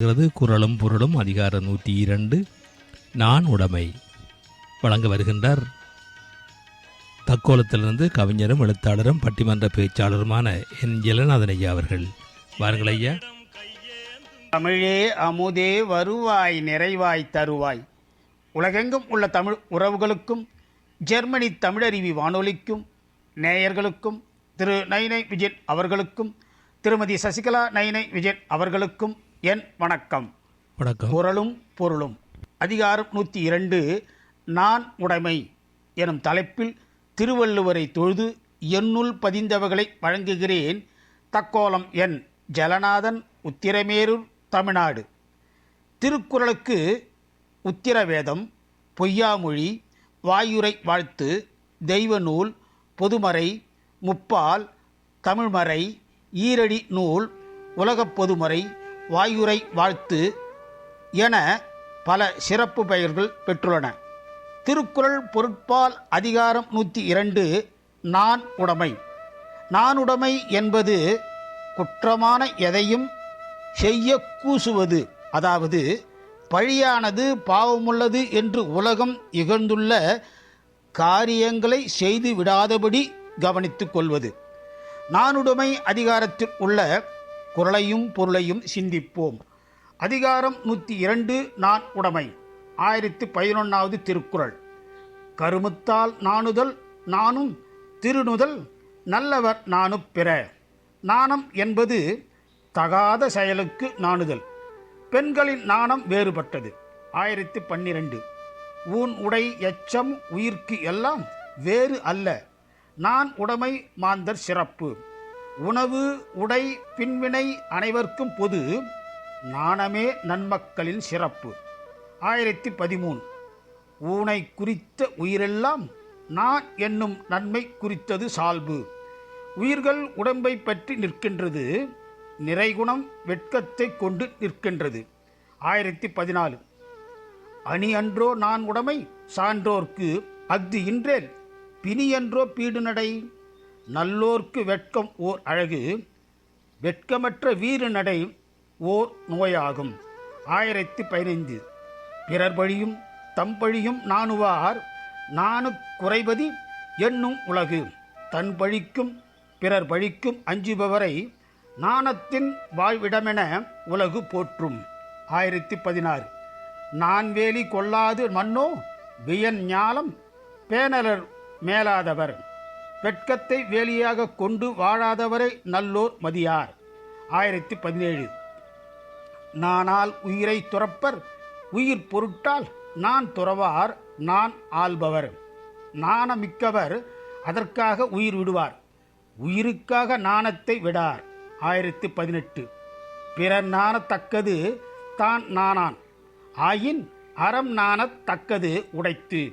வருகிறது குரலும் பொருளும் அதிகார நூற்றி இரண்டு. நான் உடைமை. வழங்க வருகின்றார். தக்கோலத்திலிருந்து கவிஞரும் எழுத்தாளரும் பட்டிமன்ற பேச்சாளருமான என் ஜெலநாதன் ஐயா அவர்கள். வாருங்கள் ஐயா. தமிழே அமுதே வருவாய் நிறைவாய் தருவாய். உலகெங்கும் உள்ள தமிழ் உறவுகளுக்கும் ஜெர்மனி தமிழருவி வானொலிக்கும் நேயர்களுக்கும் திரு நைனை விஜயன் அவர்களுக்கும் திருமதி சசிகலா நைனை விஜயன் அவர்களுக்கும் என் வணக்கம். வணக்கம். குரலும் பொருளும். அதிகாரம் நூற்றி இரண்டு நான் உடைமை எனும் தலைப்பில் திருவள்ளுவரை தொழுது என்னுள் பதிந்தவர்களை வழங்குகிறேன். தக்கோலம் என் ஜலநாதன் உத்திரமேரூர் தமிழ்நாடு. திருக்குறளுக்கு உத்திரவேதம் பொய்யாமொழி வாயுரை வாழ்த்து தெய்வ நூல் பொதுமறை முப்பால் தமிழ்மறை ஈரடி நூல் உலகப் பொதுமறை வாயுரை வாழ்த்து என பல சிறப்பு பெயர்கள் பெற்றுள்ளன. திருக்குறள் பொருட்பால் அதிகாரம் நூற்றி இரண்டு நான் உடைமை. நானுடைமை என்பது குற்றமான எதையும் செய்ய கூசுவது அதாவது பழியானது பாவமுள்ளது என்று உலகம் இகழ்ந்துள்ள காரியங்களை செய்து விடாதபடி கவனித்துக் கொள்வது. நானுடைமை அதிகாரத்தில் உள்ள குரலையும் பொருளையும் சிந்திப்போம். அதிகாரம் நூற்றி இரண்டு நான் உடைமை. ஆயிரத்தி பதினொன்றாவது திருக்குறள். கருமுத்தால் நாணுதல் நானும் திருநுதல் நல்லவர் நானும் பிற. நாணம் என்பது தகாத செயலுக்கு நாணுதல். பெண்களின் நாணம் வேறுபட்டது. ஆயிரத்தி பன்னிரண்டு. ஊன் உடை எச்சம் உயிர்க்கு எல்லாம் வேறு அல்ல. நான் உடைமை மாந்தர் சிறப்பு. உணவு உடை பின்வினை அனைவருக்கும் பொது நாணமே நன்மக்களின் சிறப்பு. ஆயிரத்தி பதிமூணு. ஊனை குறித்த உயிரெல்லாம் நான் என்னும் நன்மை குறித்தது சால்பு. உயிர்கள் உடம்பை பற்றி நிற்கின்றது நிறைகுணம் வெட்கத்தை கொண்டு நிற்கின்றது. ஆயிரத்தி பதினாலு. அணி அன்றோ நான் உடைமை சான்றோர்க்கு அஃது இன்றேல் பிணியன்றோ பீடு நடை. நல்லோர்க்கு வெட்கம் ஓர் அழகு வெட்கமற்ற வீறு நடை ஓர் நோயாகும். ஆயிரத்தி பதினைந்து. பிறர் பழியும் தம் பழியும் நாணுவார் நானு குறைபதி என்னும் உலகு. தன் பழிக்கும் பிறர் பழிக்கும் அஞ்சுபவரை நாணத்தின் வாழ்விடமென உலகு போற்றும். ஆயிரத்தி பதினாறு. நான் வேலி கொள்ளாது மன்னோ வியன் ஞாலம் பேனலர் மேலாதவர். வெட்கத்தை வேலியாக கொண்டு வாழாதவரை நல்லோர் மதியார். ஆயிரத்தி பதினேழு. நானால் உயிரை துறப்பர் உயிர் பொருட்டால் நான் துறவார் நான் ஆள்பவர். நாணமிக்கவர் அதற்காக உயிர் விடுவார் உயிருக்காக நாணத்தை விடார். ஆயிரத்தி பதினெட்டு. பிறர் நாணத்தக்கது தான் நானான் ஆயின் அறம் நாணத்தக்கது உடைத்து.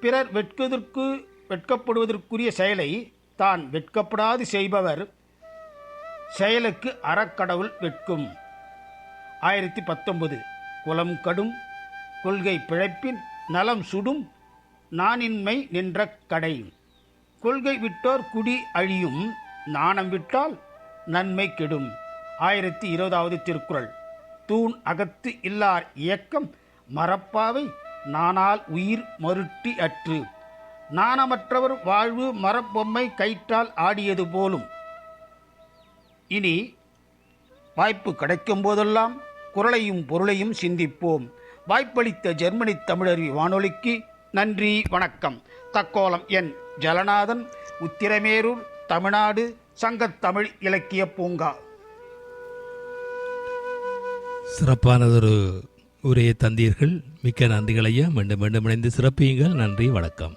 பிறர் வெட்குதற்கு வெட்கப்படுவதற்குரிய செயலை தான் வெட்கப்படாது செய்பவர். செயலுக்கு அறக்கடவுள் வெட்கும். ஆயிரத்தி பத்தொன்பது. குலம் கடும் கொள்கை பிழைப்பின் நலம் சுடும் நானின்மை நின்ற கடை. கொள்கை விட்டோர் குடி அழியும் நாணம் விட்டால் நன்மை கெடும். ஆயிரத்தி இருபதாவது திருக்குறள். தூண் அகத்து இல்லார் இயக்கம் மரப்பாவை நானால் உயிர் மருட்டி அற்று. நாணமற்றவர் வாழ்வு மரப்பொம்மை கயிற்றால் ஆடியது போலும். இனி வாய்ப்பு கிடைக்கும் போதெல்லாம் குரலையும் பொருளையும் சிந்திப்போம். வாய்ப்பளித்த ஜெர்மனி தமிழறி வானொலிக்கு நன்றி வணக்கம். தக்கோலம் என் ஜலநாதன் உத்திரமேரூர் தமிழ்நாடு சங்கத்தமிழ் இலக்கிய பூங்கா. சிறப்பானதொரு உரையை தந்தீர்கள். மிக்க நன்றிகள் மீண்டும் மீண்டும் இணைந்து சிறப்பியுங்கள். நன்றி வணக்கம்.